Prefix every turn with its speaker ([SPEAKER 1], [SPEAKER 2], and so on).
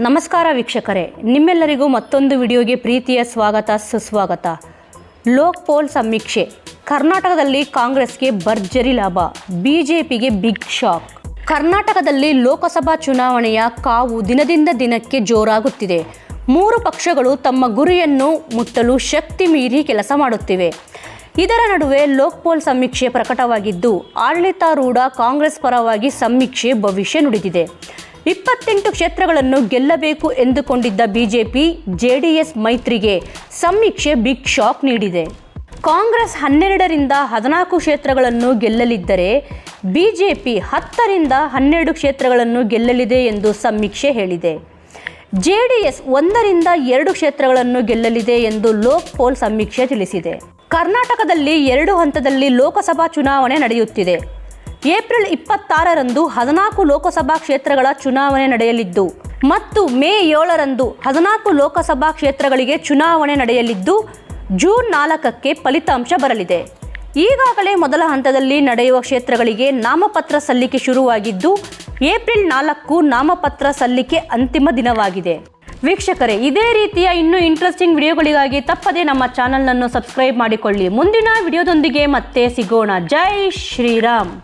[SPEAKER 1] ನಮಸ್ಕಾರ ವೀಕ್ಷಕರೇ, ನಿಮ್ಮೆಲ್ಲರಿಗೂ ಮತ್ತೊಂದು ವಿಡಿಯೋಗೆ ಪ್ರೀತಿಯ ಸ್ವಾಗತ, ಸುಸ್ವಾಗತ. ಲೋಕ್ ಪೋಲ್ ಸಮೀಕ್ಷೆ. ಕರ್ನಾಟಕದಲ್ಲಿ ಕಾಂಗ್ರೆಸ್ಗೆ ಭರ್ಜರಿ ಲಾಭ, ಬಿಜೆಪಿಗೆ ಬಿಗ್ ಶಾಕ್. ಕರ್ನಾಟಕದಲ್ಲಿ ಲೋಕಸಭಾ ಚುನಾವಣೆಯ ಕಾವು ದಿನದಿಂದ ದಿನಕ್ಕೆ ಜೋರಾಗುತ್ತಿದೆ. ಮೂರು ಪಕ್ಷಗಳು ತಮ್ಮ ಗುರಿಯನ್ನು ಮುಟ್ಟಲು ಶಕ್ತಿ ಮೀರಿ ಕೆಲಸ ಮಾಡುತ್ತಿವೆ. ಇದರ ನಡುವೆ ಲೋಕ್ಪೋಲ್ ಸಮೀಕ್ಷೆ ಪ್ರಕಟವಾಗಿದ್ದು, ಆಡಳಿತಾರೂಢ ಕಾಂಗ್ರೆಸ್ ಪರವಾಗಿ ಸಮೀಕ್ಷೆ ಭವಿಷ್ಯ ನುಡಿದಿದೆ. ಇಪ್ಪತ್ತೆಂಟು ಕ್ಷೇತ್ರಗಳನ್ನು ಗೆಲ್ಲಬೇಕು ಎಂದುಕೊಂಡಿದ್ದ ಬಿಜೆಪಿ, ಜೆಡಿಎಸ್ ಮೈತ್ರಿಗೆ ಸಮೀಕ್ಷೆ ಬಿಗ್ ಶಾಕ್ ನೀಡಿದೆ. ಕಾಂಗ್ರೆಸ್ ಹನ್ನೆರಡರಿಂದ ಹದಿನಾಲ್ಕು ಕ್ಷೇತ್ರಗಳನ್ನು ಗೆಲ್ಲಲಿದ್ದರೆ ಬಿಜೆಪಿ ಹತ್ತರಿಂದ ಹನ್ನೆರಡು ಕ್ಷೇತ್ರಗಳನ್ನು ಗೆಲ್ಲಲಿದೆ ಎಂದು ಸಮೀಕ್ಷೆ ಹೇಳಿದೆ. ಜೆಡಿಎಸ್ ಒಂದರಿಂದ ಎರಡು ಕ್ಷೇತ್ರಗಳನ್ನು ಗೆಲ್ಲಲಿದೆ ಎಂದು ಲೋಕ್ ಪೋಲ್ ಸಮೀಕ್ಷೆ ತಿಳಿಸಿದೆ. ಕರ್ನಾಟಕದಲ್ಲಿ ಎರಡು ಹಂತದಲ್ಲಿ ಲೋಕಸಭಾ ಚುನಾವಣೆ ನಡೆಯುತ್ತಿದೆ. ಏಪ್ರಿಲ್ ಇಪ್ಪತ್ತಾರರಂದು ಹದಿನಾಲ್ಕು ಲೋಕಸಭಾ ಕ್ಷೇತ್ರಗಳ ಚುನಾವಣೆ ನಡೆಯಲಿದ್ದು, ಮತ್ತು ಮೇ ಏಳರಂದು ಹದಿನಾಲ್ಕು ಲೋಕಸಭಾ ಕ್ಷೇತ್ರಗಳಿಗೆ ಚುನಾವಣೆ ನಡೆಯಲಿದ್ದು, ಜೂನ್ ನಾಲ್ಕಕ್ಕೆ ಫಲಿತಾಂಶ ಬರಲಿದೆ. ಈಗಾಗಲೇ ಮೊದಲ ಹಂತದಲ್ಲಿ ನಡೆಯುವ ಕ್ಷೇತ್ರಗಳಿಗೆ ನಾಮಪತ್ರ ಸಲ್ಲಿಕೆ ಶುರುವಾಗಿದ್ದು, ಏಪ್ರಿಲ್ ನಾಲ್ಕು ನಾಮಪತ್ರ ಸಲ್ಲಿಕೆ ಅಂತಿಮ ದಿನವಾಗಿದೆ. ವೀಕ್ಷಕರೇ, ಇದೇ ರೀತಿಯ ಇನ್ನೂ ಇಂಟ್ರೆಸ್ಟಿಂಗ್ ವಿಡಿಯೋಗಳಿಗಾಗಿ ತಪ್ಪದೇ ನಮ್ಮ ಚಾನಲ್ನನ್ನು ಸಬ್ಸ್ಕ್ರೈಬ್ ಮಾಡಿಕೊಳ್ಳಿ. ಮುಂದಿನ ವಿಡಿಯೋದೊಂದಿಗೆ ಮತ್ತೆ ಸಿಗೋಣ. ಜೈ ಶ್ರೀರಾಮ್!